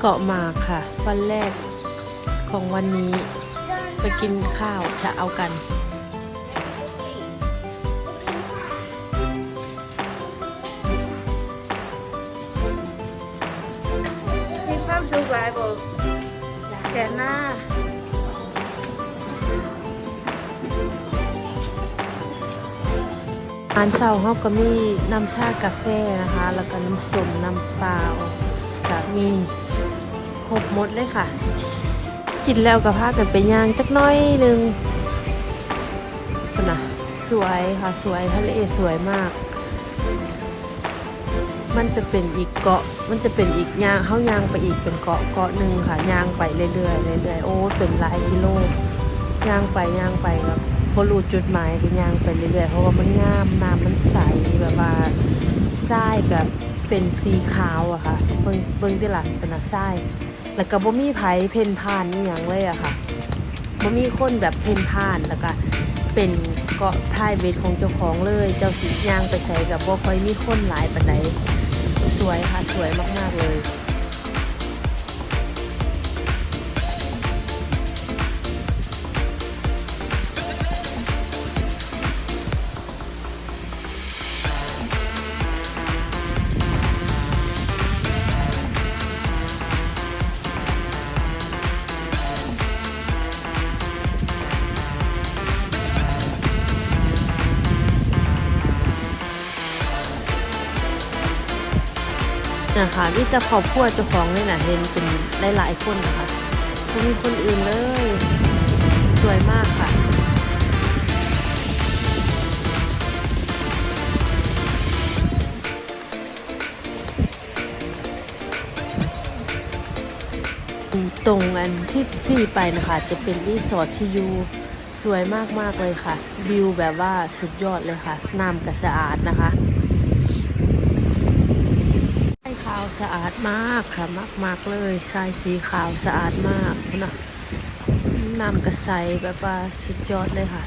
เกาะหมากค่ะ วันแรกของวันนี้ไปกินข้าวจะเอากัน มีความสุขหลายบ่แก่หน้าอาหารเช้าเขาก็มีน้ำชากาแฟนะคะ แล้วก็น้ำส้มน้ำเปล่าก็มี ครบหมดเลยค่ะ กินแล้วก็พากันไปย่างจักน้อยหนึงพุ่นนะสวยค่ะสวยทะเลสวยมาก มันจะเป็นอีกเกาะ มันจะเป็นอีกย่างเขาย่างไปอีกเป็นเกาะเกาะหนึ่งค่ะย่างไปเรื่อยๆเรื่อยๆโอ้เป็นหลายกิโลย่างไปย่างไปครับพอรู้จุดหมายก็ย่างไปเรื่อยๆเพราะว่ามันงามน้ำมันใสแบบว่าทรายแบบเป็นสีขาวอะค่ะเบิ่งเบิ่งที่หลังเป็นอะทราย แล้วก็บ่มีไผเพ่นพ่านนี่ยังเลยอะค่ะบ่มีคนแบบเพ่นพ่านแล้วก็เป็นเกาะพายเวทของเจ้าของเลย เจ้าสีย่างไปใช้กับบ่ค่อยมีคนหลายปานใดสวยค่ะสวยมากๆเลย นะคะนี่แต่ครอบครัวเจ้าของเลยนะเห็นเป็นหลายๆคนนะคะไม่มีคนอื่นเลย สวยมากค่ะตรงอันที่ที่ไปนะคะ จะเป็นรีสอร์ทที่อยู่สวยมากๆเลยค่ะ วิวแบบว่าสุดยอดเลยค่ะ น้ำก็สะอาดนะคะ ทราวสะอาดมากค่ะมากมาก ๆ เลยทรายสีขาวสะอาดมากนะน้ำกระใสแบบว่าสุดยอดเลยค่ะ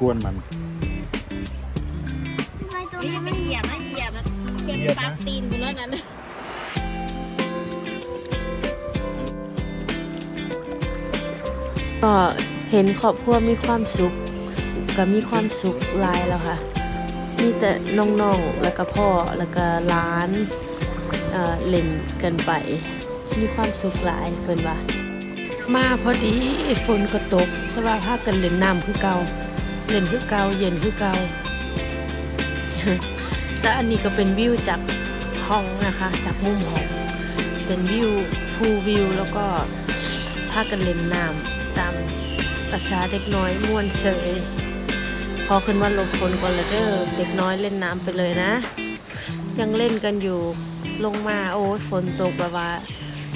กวนมัน ทำไมตัวนี่นี้ไม่เหยียบนะเหยียบแบบเพื่อนปากตีนกูแล้วนั้นก็เห็นครอบครัวมีความสุขก็มีความสุขหลายแล้วค่ะ มีแต่น้องๆ แล้วก็พ่อ แล้วก็หล้านเอ่อเล่นกันไป มีความสุขหลายเพิ่นว่า มาพอดีฝนก็ตกแต่ว่าพากันเล่นน้ำคือเก่า เล่นคือเกาเย็นคือเกาแต่อันนี้ก็เป็นวิวจากห้องนะคะ จากมุมห้องเป็นวิวพูวิวแล้วก็พากันเล่นน้ำตามภาษาเด็กน้อยม่วนเสยพอขึ้นว่าหลบฝนก่อนและเด้อเด็กน้อยเล่นน้ำไปเลยนะ ยังเล่นกันอยู่ลงมาโอ้ฝนตกแบบว่า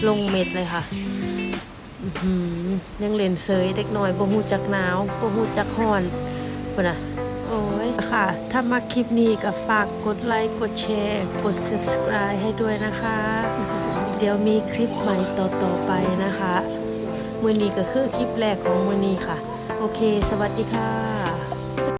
ลงเม็ดเลยค่ะยังเล่นเสยเด็กน้อยบ่ฮู้จักหนาวบ่ฮู้จักฮ้อน พุ่นนะโอ้ยค่ะ ถ้ามาคลิปนี้ก็ฝากกดไลค์ กดแชร์ กด subscribe ให้ด้วยนะคะ เดี๋ยวมีคลิปใหม่ต่อๆไปนะคะมือนี้ก็คือคลิปแรกของมือนี้ค่ะ โอเค สวัสดีค่ะ